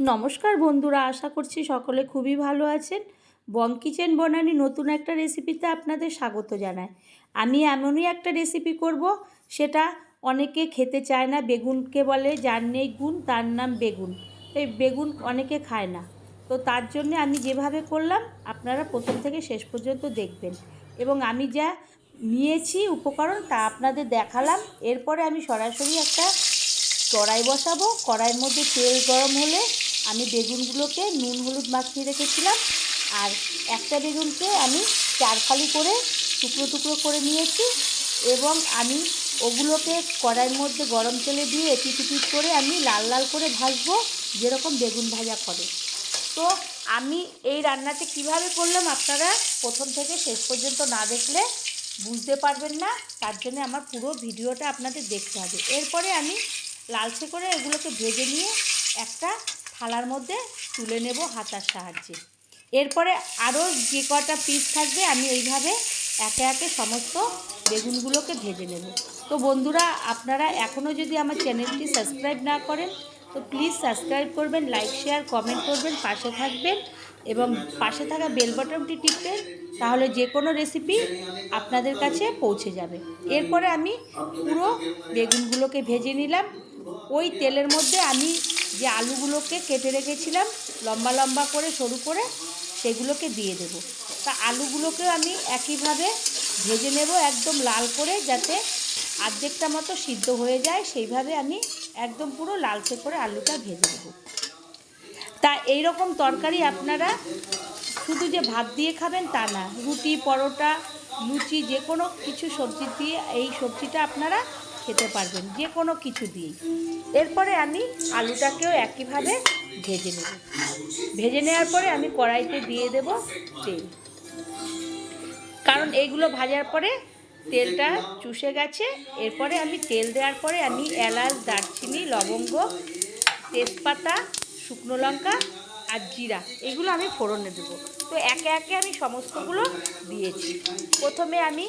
নমস্কার বন্ধুরা, আশা করছি সকলে খুবই ভালো আছেন। বং কিচেন বনানি নতুন একটা রেসিপিতে আপনাদের স্বাগত জানায় আমি এমনই একটা রেসিপি করব, সেটা অনেকে খেতে চায় না, বেগুনকে বলে যার নেই গুণ, তার নাম বেগুন। এই বেগুন অনেকে খায় না। তো তার জন্য আমি যেভাবে করলাম, আপনারা প্রথম থেকে শেষ পর্যন্ত দেখবেন। এবং আমি যা নিয়েছি উপকরণ, তা আপনাদের দেখালাম। এরপরে আমি সরাসরি একটা কড়াই বসাবো। কড়াইয়ের মধ্যে তেল গরম হলে আমি বেগুনগুলোকে নুন হলুদ মাখিয়ে রেখেছিলাম আর একটা বেগুনকে আমি চার ফালি করে টুকরো টুকরো করে নিয়েছি এবং আমি ওগুলোকে কড়াইয়ের মধ্যে গরম তেলে দিয়ে এপিট উপিট করে আমি লাল লাল করে ভাজবো যেরকম বেগুন ভাজা করে। তো আমি এই রান্নাটি কীভাবে করলাম আপনারা প্রথম থেকে শেষ পর্যন্ত না দেখলে বুঝতে পারবেন না, তার জন্য আমার পুরো ভিডিওটা আপনাদের দেখতে হবে। এরপরে আমি লালচে করে এগুলোকে ভেজে নিয়ে একটা থালার মধ্যে তুলে নেব হাতার সাহায্যে। এরপরে আরও যে কটা পিস থাকবে, আমি এইভাবে একে একে সমস্ত বেগুনগুলোকে ভেজে নেব। তো বন্ধুরা, আপনারা এখনও যদি আমার চ্যানেলটি সাবস্ক্রাইব না করেন, তো প্লিজ সাবস্ক্রাইব করবেন লাইক শেয়ার কমেন্ট করবেন, পাশে থাকবেন এবং পাশে থাকা বেল বাটনটি টিপবেন, তাহলে যে কোনো রেসিপি আপনাদের কাছে পৌঁছে যাবে। এরপরে আমি পুরো বেগুনগুলোকে ভেজে নিলাম। ওই তেলের মধ্যে আমি যে আলুগুলোকে কেটে রেখেছিলাম, লম্বা লম্বা করে, সরু করে, সেগুলোকে দিয়ে দেব। তা আলুগুলোকেও আমি একইভাবে ভেজে নেব একদম লাল করে, যাতে আর্ধেকটা মতো সিদ্ধ হয়ে যায়। সেইভাবে আমি একদম পুরো লালচে করে আলুটা ভেজে দেব তা এই রকম তরকারি আপনারা শুধু যে ভাত দিয়ে খাবেন তা না, রুটি, পরোটা, লুচি যে কোনো কিছু সবজি দিয়ে এই সবজিটা আপনারা খেতে পারবেন, যে কোনো কিছু দিয়েই। এরপরে আমি আলুটাকেও একইভাবে ভেজে নেব। ভেজে নেওয়ার পরে আমি কড়াইতে দিয়ে দেব তেল। কারণ এইগুলো ভাজার পরে তেলটা চুষে গেছে। এরপরে আমি তেল দেওয়ার পরে আমি এলাচ, দারচিনি, লবঙ্গ, তেজপাতা, শুকনো লঙ্কা আর জিরা, এগুলো আমি ফোড়নে দেবো। তো একে একে আমি সমস্তগুলো দিয়েছি। প্রথমে আমি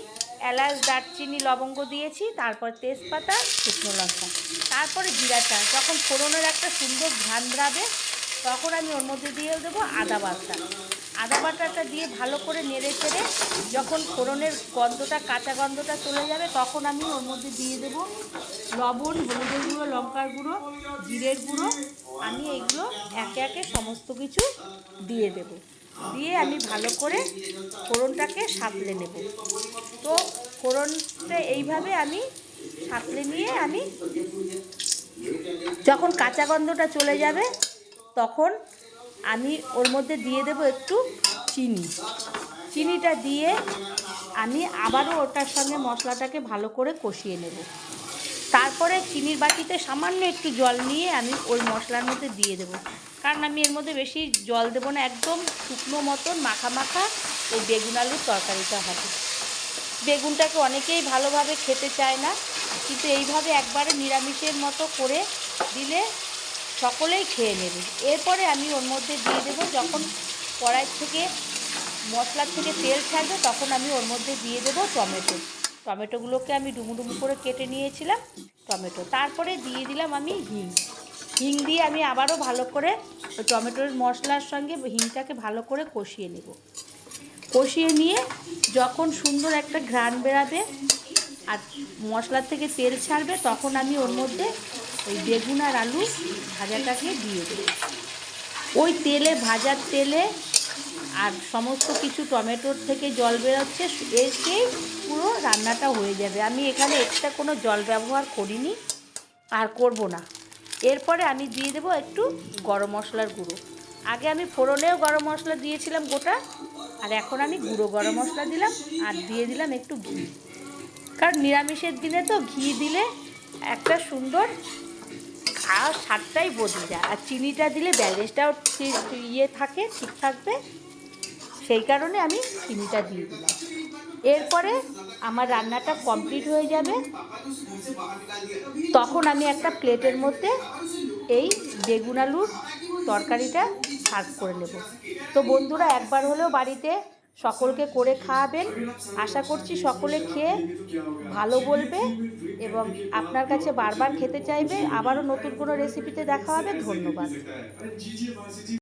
এলাচ, দারচিনি, লবঙ্গ দিয়েছি, তারপর তেজপাতা, শুকনো লঙ্কা। তারপরে জিরাটা যখন ফোড়নের একটা সুন্দর ঘ্রাণ বেরাবে তখন আমি ওর মধ্যে দিয়ে দেবো আদা বাটা। আদা বাটাটা দিয়ে ভালো করে নেড়ে চেড়ে যখন ফোড়নের গন্ধটা, কাঁচা গন্ধটা চলে যাবে, তখন আমি ওর মধ্যে দিয়ে দেব লবণ, হলুদের গুঁড়ো, লঙ্কার গুঁড়ো, জিরের গুঁড়ো। আমি এগুলো একে একে সমস্ত কিছু দিয়ে দেব। দিয়ে আমি ভালো করে ফোড়নটাকে সাঁতলে নেব। তো ফোড়নটা এইভাবে আমি সাঁতলে নিয়ে আমি যখন কাঁচা গন্ধটা চলে যাবে, তখন আমি ওর মধ্যে দিয়ে দেব একটু চিনি। চিনিটা দিয়ে আমি আবারও ওটার সঙ্গে মশলাটাকে ভালো করে কষিয়ে নেব। তারপরে চিনির বাটিতে সামান্য একটু জল নিয়ে আমি ওই মশলার মধ্যে দিয়ে দেবো। কারণ আমি এর মধ্যে বেশি জল দেবো না, একদম শুকনো মতন মাখা মাখা এই বেগুন আলুর তরকারিটা হবে। বেগুনটাকে অনেকেই ভালোভাবে খেতে চায় না, কিন্তু এইভাবে একবারে নিরামিষের মতো করে দিলে সকলেই খেয়ে নেবে। এরপরে আমি ওর মধ্যে দিয়ে দেবো, যখন কড়াই থেকে মশলার থেকে তেল ছাড়বে, তখন আমি ওর মধ্যে দিয়ে দেবো টমেটো। টমেটোগুলোকে আমি ডুমু ডুমু করে কেটে নিয়েছিলাম, টমেটো। তারপরে দিয়ে দিলাম আমি হিং। হিং দিয়ে আমি আবারও ভালো করে টমেটোর মশলার সঙ্গে হিংটাকে ভালো করে কষিয়ে নেব। কষিয়ে নিয়ে যখন সুন্দর একটা ঘ্রাণ বেরাবে আর মশলার থেকে তেল ছাড়বে, তখন আমি ওর মধ্যে ওই বেগুন আর আলু ভাজাটাকে দিয়ে দেবো। ওই তেলে, ভাজার তেলে আর সমস্ত কিছু টমেটোর থেকে জল বেরোচ্ছে এসেই পুরো রান্নাটা হয়ে যাবে। আমি এখানে এক্সট্রা কোনো জল ব্যবহার করিনি, আর করব না। এরপরে আমি দিয়ে দেবো একটু গরম মশলার গুঁড়ো। আগে আমি ফোড়নেও গরম মশলা দিয়েছিলাম গোটা আর এখন আমি গুঁড়ো গরম মশলা দিলাম আর দিয়ে দিলাম একটু ঘি। কারণ নিরামিষের দিনে তো ঘি দিলে একটা সুন্দর খাওয়ার স্বাদটাই বদলে যায়। আর চিনিটা দিলে ব্যালেন্সটাও ইয়ে থাকে, ঠিক থাকবে। সেই কারণে আমি চিনিটা দিয়ে দিলাম। এরপরে আমার রান্নাটা কমপ্লিট হয়ে যাবে। তখন আমি একটা প্লেটের মধ্যে এই বেগুন আলুর তরকারিটা সার্ভ করে নেব। তো বন্ধুরা, একবার হলেও বাড়িতে সকলকে করে খাওয়াবেন। আশা করছি সকলে খেয়ে ভালো বলবে এবং আপনার কাছে বারবার খেতে চাইবে। আবারও নতুন কোনো রেসিপিতে দেখা হবে। ধন্যবাদ।